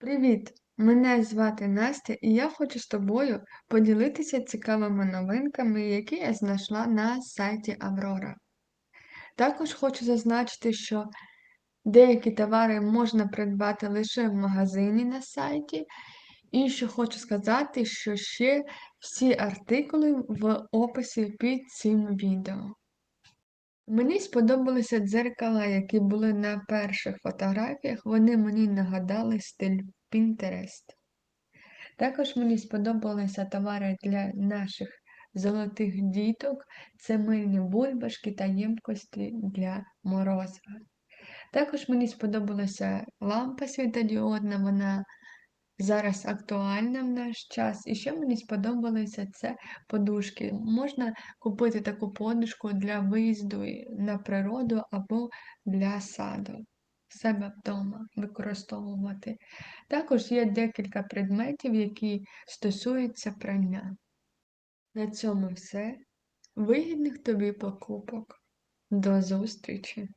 Привіт! Мене звати Настя, і я хочу з тобою поділитися цікавими новинками, які я знайшла на сайті Аврора. Також хочу зазначити, що деякі товари можна придбати лише в магазині на сайті, і що хочу сказати, що ще всі артикули в описі під цим відео. Мені сподобалися дзеркала, які були на перших фотографіях, вони мені нагадали стиль Pinterest. Також мені сподобалися товари для наших золотих діток, це мильні бульбашки та ємкості для морозива. Також мені сподобалася лампа світодіодна, вона зараз актуальна в наш час. І ще мені сподобалися це подушки. Можна купити таку подушку для виїзду на природу або для саду. Себе вдома використовувати. Також є декілька предметів, які стосуються прання. На цьому все. Вигідних тобі покупок. До зустрічі!